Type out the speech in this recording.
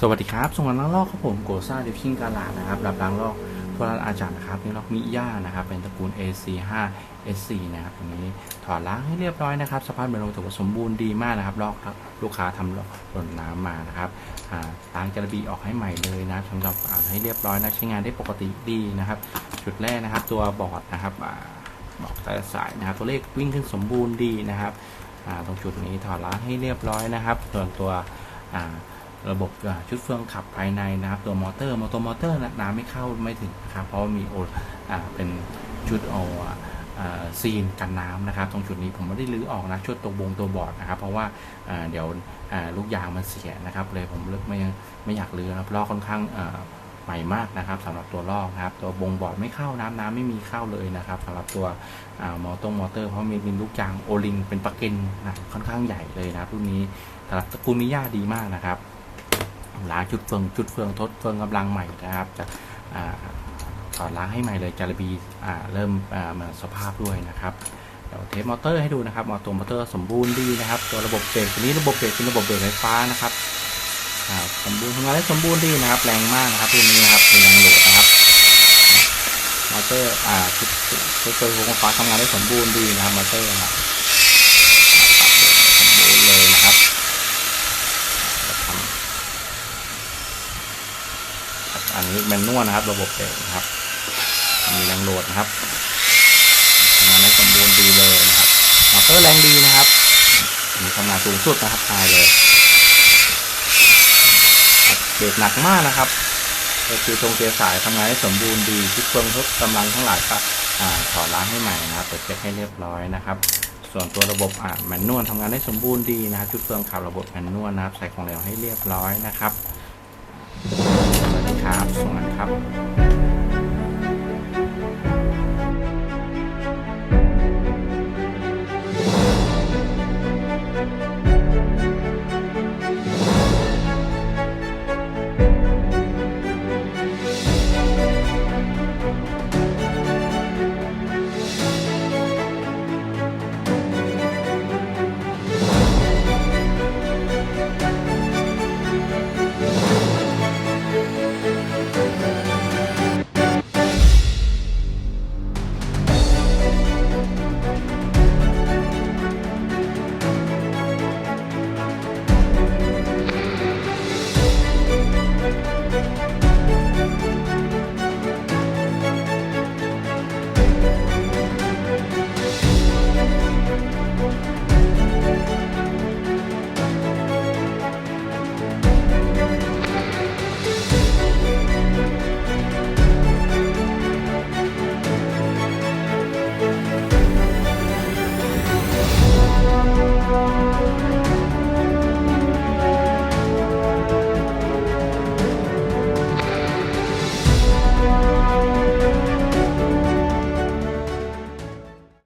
สวัสดีครับส่งล้างลอกครับผมโกซ่าเดฟชิงกาลานะครับรับล้างลอกทัวร้านอาจารย์นะครับนี่ลอกมิย่านะครับ เป็นตระกูล AC5 SC นะครับตรงนี้ถอดล้างให้เรียบร้อยนะครับ สภาพเบลงถือว่าสมบูรณ์ดีมากนะครับ ลอกลูกค้าทำหล่นน้ำมานะครับอ่าล้างจระบีออกให้ใหม่เลยนะสำหรับอ่าให้เรียบร้อยนะใช้งานได้ปกติดีนะครับ จุดแรกนะครับ ตัวบอร์ดนะครับอ่าบอกแต่สายนะครับ ตัวเลขวิ่งขึ้นสมบูรณ์ดีนะครับอ่าตรงจุดนี้ถอดล้างให้เรียบร้อยนะครับส่วนตัวอ่า ระบบชุดเฟืองขับภายในนะครับ ตัวมอเตอร์มอเตอร์มอเตอร์น้ำไม่เข้าไม่ถึงนะครับเพราะมีโอ่าเป็นชุดโอซีนกันน้ำนะครับ ตรงจุดนี้ผมไม่ได้รื้อออกนะชุดตัวบงตัวบอร์ดนะครับ เพราะว่าเดี๋ยวลูกยางมันเสียนะครับ เลยผมเลือกไม่ไม่อยากรื้อนะครับลอกค่อนข้างใหม่มากนะครับสำหรับตัวลอกนะครับ ตัวบงบอร์ดไม่เข้าน้ำน้ำไม่มีเข้าเลยนะครับสำหรับตัวมอเตอร์มอเตอร์เพราะมีเป็นลูกยางโอลิงเป็นปลั๊กเกนนะค่อนข้างใหญ่เลยนะรุ่นนี้สำหรับตระกูลมิย่าดีมากนะครับ ล้างจุดเฟืองจุดเฟืองทดเฟืองกำลังใหม่นะครับจะอ่าถอดล้างให้ใหม่เลยจารบีเริ่มอ่าเหมือนสภาพด้วยนะครับเดี๋ยวเทสมอเตอร์ให้ดูนะครับมอตัวมอเตอร์สมบูรณ์ดีนะครับ ตัวระบบเบรกตัวนี้ระบบเบรกเป็นระบบเบรกไฟฟ้านะครับสมบูรณ์ทำงานได้สมบูรณ์ดีนะครับ แรงมากนะครับรุ่นนี้นะครับเป็นแรงโหลดนะครับมอเตอร์ชุดชุดตัวไฟฟ้าทำงานได้สมบูรณ์ดีนะครับมอเตอร์ครับปรับเบรกได้สมบูรณ์เลยนะครับ อันนี้แมนนวลนะครับ ระบบเบรกนะครับ มีแรงโหลดนะครับทำงานได้สมบูรณ์ดีเลยนะครับมอเตอร์แรงดีนะครับมีทำงานสูงสุดนะครับไฮเลยเบรกหนักมากนะครับกียร์ตรงเกียร์สายทำงานได้สมบูรณ์ดีชุดเครื่องทดกำลังทั้งหลายก็ถอดล้างให้ใหม่นะครับเปิดเช็คให้เรียบร้อยนะครับส่วนตัวระบบอ่าแมนนวลทำงานได้สมบูรณ์ดีนะครับชุดเครื่องขับระบบแมนนวลนะครับใส่ของเหลวให้เรียบร้อยนะครับ ครับสวัสดีครับ